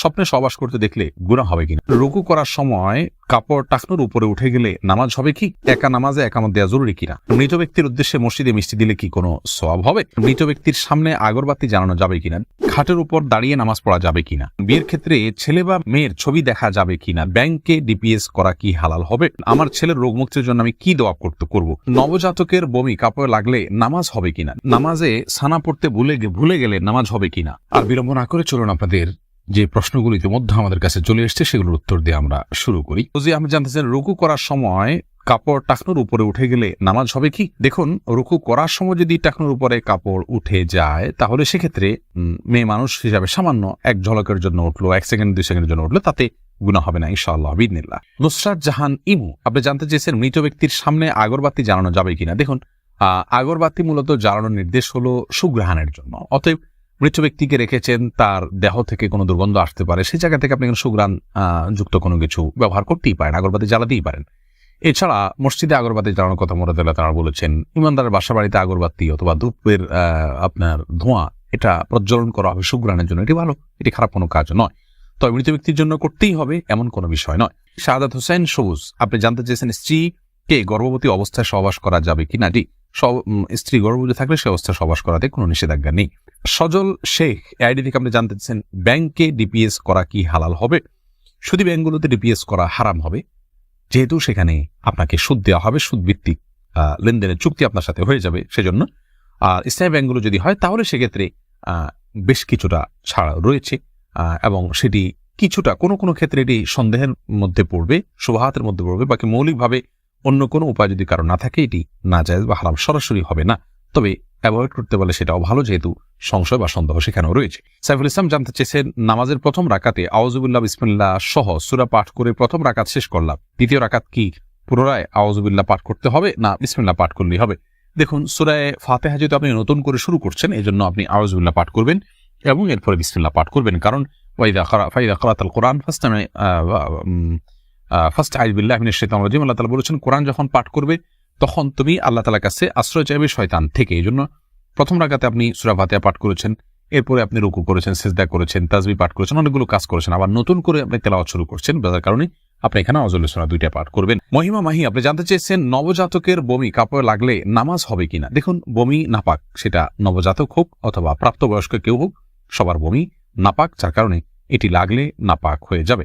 স্বপ্নে সবাস করতে দেখলে গুণা হবে কিনা? রুকু করার সময় কাপড় টাকনোর উপরে উঠে গেলে নামাজ হবে কি? একা নামাজে একামত দেওয়া জরুরি কিনা? মৃত ব্যক্তির উদ্দেশ্যে মসজিদে মিষ্টি দিলে কি কোনো সওয়াব হবে? মৃত ব্যক্তির সামনে আগরবাতি জানানো যাবে কিনা? খাটের উপর দাঁড়িয়ে নামাজ পড়া যাবে কিনা? বিয়ের ক্ষেত্রে ছেলে বা মেয়ের ছবি দেখা যাবে কিনা? ব্যাংকে ডিপিএস করা কি হালাল হবে? আমার ছেলের রোগ মুক্তির জন্য আমি কি দোয়া করতে করব? নবজাতকের বমি কাপড় লাগলে নামাজ হবে কিনা? নামাজে সানা পড়তে ভুলে ভুলে গেলে নামাজ হবে কিনা? আর বিলম্ব না করে চলুন আপনাদের যে প্রশ্নগুলো ইতিমধ্যে আমাদের কাছে চলে এসেছে, সেগুলোর উত্তর দিয়ে আমরা শুরু করি। যে আমি জানতে চাই, রুকু করার সময় কাপড় টাকনোর উপরে উঠে গেলে নামাজ হবে কি? দেখুন, রুকু করার সময় যদি টাকনোর উপরে কাপড় উঠে যায়, তাহলে সেক্ষেত্রে মেয়ে মানুষ হিসাবে সামান্য এক ঝলকের জন্য উঠল, এক সেকেন্ড, দুই সেকেন্ডের জন্য উঠল, তাতে গুণা হবে না, ইনশাআল্লাহ বিদিনিল্লাহ নুসরাত জাহান ইমু আপনি জানতে চেয়েছেন মৃত ব্যক্তির সামনে আগরবাতি জ্বালানো যাবে কিনা? দেখুন আগরবাতি মূলত জ্বালানোর নির্দেশ হলো সুগ্রহণের জন্য। অতএব মৃত ব্যক্তিকে রেখেছেন, তার দেহ থেকে কোনো দুর্গন্ধ আসতে পারে, সেই জায়গা থেকে আপনি কোনো সুগ্রাণ যুক্ত কোনো কিছু ব্যবহার করতেই পারেন, আগরবাতি জ্বালাতেই পারেন। এছাড়া মসজিদে আগরবাতি জ্বালানোর কথা মোরাদাল্লাহ তারা বলেছেন, ইমানদারের বাসা বাড়িতে আগরবাতি অথবা ধূপের আপনার ধোঁয়া, এটা প্রজ্বলন করা হবে সুগ্রাণের জন্য। এটি ভালো, এটি খারাপ কোনো কাজ নয়। তবে মৃত ব্যক্তির জন্য করতেই হবে, এমন কোনো বিষয় নয়। শাহাদাত হোসেন, সবুজ, আপনি জানতে চেয়েছেন স্ত্রীকে গর্ভবতী অবস্থায় সহবাস করা যাবে কিনা? জি। স্ত্রী গর্ভবতী থাকলে সে অবস্থায় সহবাস করাতে কোনো নিষেধাজ্ঞা নেই। সজল শেখ আইডি থেকে আপনি জানতে চাচ্ছেন, ব্যাংকে ডিপিএস করা কি হালাল হবে? শুধু ব্যাংকগুলোতে ডিপিএস করা হারাম হবে? যেহেতু সেখানে আপনাকে সুদ দেওয়া হবে সুদ ভিত্তিক লেনদেনের চুক্তি আপনার সাথে হয়ে যাবে সেজন্য। আর ইসলামী ব্যাংকগুলো যদি হয়, তাহলে সেক্ষেত্রে বেশ কিছুটা ছাড় রয়েছে। এবং সেটি কিছুটা কোনো কোনো ক্ষেত্রে এটি সন্দেহের মধ্যে পড়বে, শুভাহাতের মধ্যে পড়বে, বাকি মৌলিকভাবে অন্য কোনো উপায় যদি কারও না থাকে, এটি না যায় বা হারাম সরাসরি হবে না। তবে অ্যাভয়েড করতে পারলে সেটাও ভালো, যেহেতু সংশয় বা সন্দেহ সেখানেও রয়েছে। সাইফুল ইসলাম জানতে চেয়েছেন, নামাজের প্রথম রাকাতে আওয়াজুবিল্লাহ বিসমিল্লাহ সহ সুরা পাঠ করে প্রথম রাকাত শেষ করলাম। দ্বিতীয় রাকাত কি পুনরায় আওয়াজুবিল্লাহ পাঠ করতে হবে, না বিসমিল্লাহ পাঠ করলেই হবে? দেখুন, সুরায় ফাতেহা যেহেতু আপনি নতুন করে শুরু করছেন এই জন্য আপনি আওয়াজুবিল্লাহ পাঠ করবেন এবং এরপরে বিসমিল্লাহ পাঠ করবেন। কারণ ওয়াইদা ফাইদা করাতাল কোরআন ফার্স্ট ফার্স্ট আইবিল্লাহ মিনের শেতান রাজিম, আল্লাহ তালা বলেছেন, কোরআন যখন পাঠ করবে, তখন তুমি আল্লাহ তালার কাছে আশ্রয় চাইবে শয়তান থেকে। এই জন্য প্রথম রাগাতে আপনি সুরা ফাতেহা পাঠ করেছেন, এরপরে আপনি রুকু করেছেন, সেজদা করেছেন তাজবি পাঠ করেছেন, অনেকগুলো কাজ করেছেন। আবার নতুন করে আপনি তেলাওয়াত শুরু করছেন, যার কারণে আপনি এখানে অজল সোনা দুইটা পাঠ করবেন। মহিমা মাহি, আপনি জানতে চেয়েছেন নবজাতকের বমি কাপড়ে লাগলে নামাজ হবে কিনা? দেখুন, বমি নাপাক, সেটা নবজাতক হোক অথবা প্রাপ্তবয়স্ক কেউ হোক, সবার বমি নাপাক, যার কারণে এটি লাগলে নাপাক হয়ে যাবে।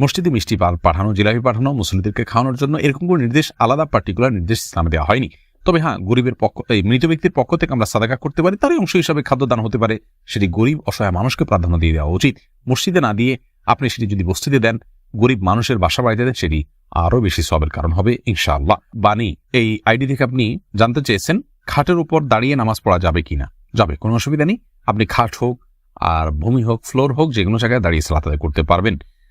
মসজিদে মিষ্টি পাল পাঠানো, জিলাপি পাঠানো মুসলিমদেরকে খাওয়ানোর জন্য এরকম কোনো নির্দেশ, আলাদা পার্টিকুলার নির্দেশ ইসলামে দেওয়া হয়নি। তবে হ্যাঁ গরিবের পক্ষ, এই মৃত ব্যক্তির পক্ষ থেকে আমরা সাদাকা করতে পারি, তারই অংশ হিসাবে খাদ্যদান হতে পারে। সেটি গরিব, অসহায় মানুষকে প্রাধান্য দিয়ে দেওয়া উচিত। মসজিদে না দিয়ে আপনি সেটি যদি বস্তিতে দেন, গরিব মানুষের বাসা বাড়িতে দেন, সেটি আরও বেশি সবের কারণ হবে, ইনশাআল্লাহ। বাণী, এই আইডি থেকে আপনি জানতে চেয়েছেন, খাটের উপর দাঁড়িয়ে নামাজ পড়া যাবে কিনা? যাবে, কোনো অসুবিধা নেই। আপনি খাট হোক, আর ভূমি হোক, ফ্লোর হোক যে কোনো জায়গায় দাঁড়িয়ে সালাত করতে পারবেন।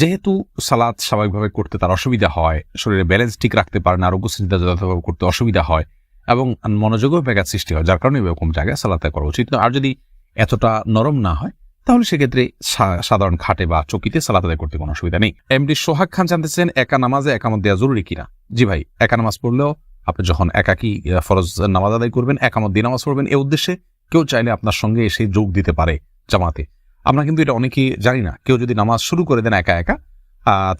যেহেতু সালাদ স্বাভাবিকভাবে করতে তার অসুবিধা হয়, শরীরে ব্যালেন্স ঠিক রাখতে পারে না আরোগ্য চিন্তা যথাযথভাবে করতে অসুবিধা হয় এবং মনোযোগও ব্যাঘাত সৃষ্টি হয়, যার কারণে এরকম জায়গায় সালাতে করা উচিত আর যদি এতটা নরম না হয়, তাহলে সেক্ষেত্রে সাধারণ খাটে বা চকিতে সালাত আদায় করতে কোনো অসুবিধা নেই। এমডি সোহাগ খান জানতেছেন, একা নামাজে একামত দেওয়া জরুরি কিনা? জি ভাই, একা নামাজ পড়লেও আপনি যখন একাকি ফরজ নামাজ আদায় করবেন, একামত দিয়ে নামাজ পড়বেন এই উদ্দেশ্যে কেউ চাইলে আপনার সঙ্গে এসে যোগ দিতে পারে জামাতে। আমরা কিন্তু এটা অনেকেই জানি না। কেউ যদি নামাজ শুরু করে দেন একা একা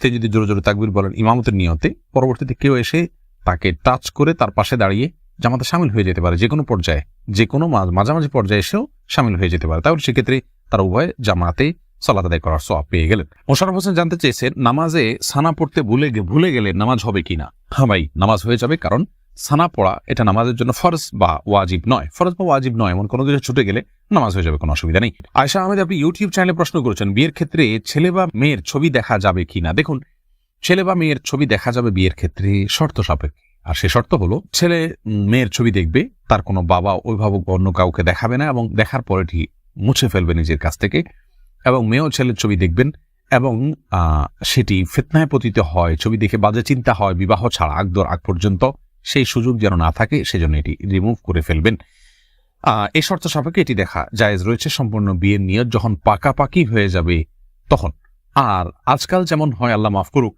তিনি যদি জোরে জোরে তাকবির বলেন ইমামতের নিয়তে, পরবর্তীতে কেউ এসে তাকে টাচ করে তার পাশে দাঁড়িয়ে জামাতে সামিল হয়ে যেতে পারে। যে কোনো পর্যায়ে, যে কোনো মাঝামাঝি পর্যায়ে এসেও সামিল হয়ে যেতে পারে। তাহলে সেক্ষেত্রে তারা উভয় জামাতে সালাত আদায় করার সব পেয়ে গেলেন। মোশারফ হোসেন জানতে চেয়েছেন, নামাজে সানা পড়তে ভুলে ভুলে গেলে নামাজ হবে কিনা? হ্যাঁ ভাই, নামাজ হয়ে যাবে কারণ সানা পড়া এটা নামাজের জন্য ফরজ বা ওয়াজিব নয়। ফরজ বা ওয়াজিব নয়, এমন কোনো কিছু ছুটে গেলে নামাজ হয়ে যাবে, কোনো অসুবিধা নেই। আয়সা আহমেদ, আপনি ইউটিউব চ্যানেলে প্রশ্ন করেছেন, বিয়ের ক্ষেত্রে ছেলে বা মেয়ের ছবি দেখা যাবে কিনা দেখুন, ছেলে বা মেয়ের ছবি দেখা যাবে বিয়ের ক্ষেত্রে শর্ত সাপেক্ষে। আর সে শর্ত হলো, ছেলে মেয়ের ছবি দেখবে, তার কোনো বাবা, অভিভাবক অন্য কাউকে দেখাবে না এবং দেখার পরে এটি মুছে ফেলবে নিজের কাছ থেকে এবং মেয়েও ছেলের ছবি দেখবেন এবং সেটি ফেতনায় পতিত হয়, ছবি দেখে বাজে চিন্তা হয়, বিবাহ ছাড়া, আগদর আগ পর্যন্ত সেই সুযোগ যেন না থাকে, সেজন্য এটি রিমুভ করে ফেলবেন। এই শর্ত সাপেক্ষে এটি দেখা জায়েজ রয়েছে, সম্পূর্ণ বিয়ের নিয়ত যখন পাকাপাকি হয়ে যাবে তখন। আর আজকাল যেমন হয়, আল্লাহ মাফ করুক,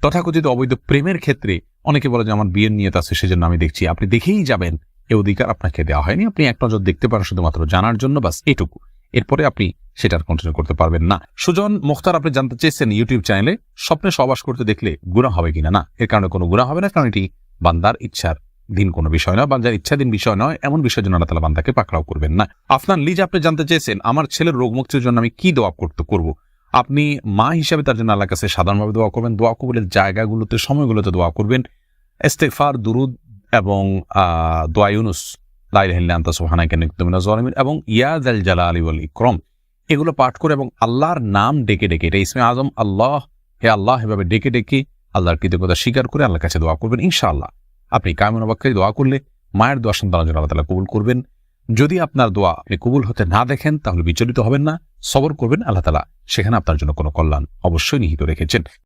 তথাকথিত অবৈধ প্রেমের ক্ষেত্রে অনেকে বলে যে আমার বিয়ের নিয়ত আছে, সেজন্য আমি দেখছি আপনি দেখেই যাবেন, এ অধিকার আপনাকে দেওয়া হয়নি। আপনি এক নজর দেখতে পারেন, শুধুমাত্র জানার জন্য বাস এটুকু। এরপরে আপনি সেটার কন্টিনিউ করতে পারবেন না। সুজন মুখতার, আপনি জানতে চেয়েছেন ইউটিউব চ্যানেলে, স্বপ্নে সবাস করতে দেখলে গুণা হবে কিনা? না, এর কারণে কোনো গুণা হবে না, কারণ এটি বান্দার ইচ্ছার দিন কোনো বিষয় নয়, বান্দার ইচ্ছাধীন বিষয় নয়, এমন বিষয়ের জন্য আল্লাহ তালা বান্দাকে পাকড়াও করবেন না। আফনান, লিজ আপনি জানতে চেয়েছেন, আমার ছেলের রোগ মুক্তির জন্য আমি কি দোয়া করতে করব? আপনি মা হিসাবে তার জন্য আল্লাহর কাছে সাধারণভাবে দোয়া করবেন, দোয়া কবুলের জায়গাগুলোতে, সময়গুলোতে দোয়া করবেন। ইস্তেগফার, দুরুদ এবং দোয়া ইউনুস লাইলাহিল্লা আনতা সুবহানাকা ইন্নী কুনতু মিনাজ জালিমিন এবং ইয়া জাল জালালি এগুলো পাঠ করে এবং আল্লাহর নাম ডেকে ডেকে, এটা ইসমে আজম, আল্লাহ, হে আল্লাহ, এভাবে ডেকে ডেকে আল্লাহর কৃতজ্ঞতা স্বীকার করে আল্লাহর কাছে দোয়া করবেন, ইনশাআল্লাহ। আপনি কায়মন অবাক্যে দোয়া করলে মায়ের দোয়া সন্তানের জন্য আল্লাহ তালা কবুল করবেন। যদি আপনার দোয়া আপনি কবুল হতে না দেখেন, তাহলে বিচলিত হবেন না, সবর করবেন, আল্লাহ তালা সেখানে আপনার জন্য কোনো কল্যাণ অবশ্যই নিহিত রেখেছেন।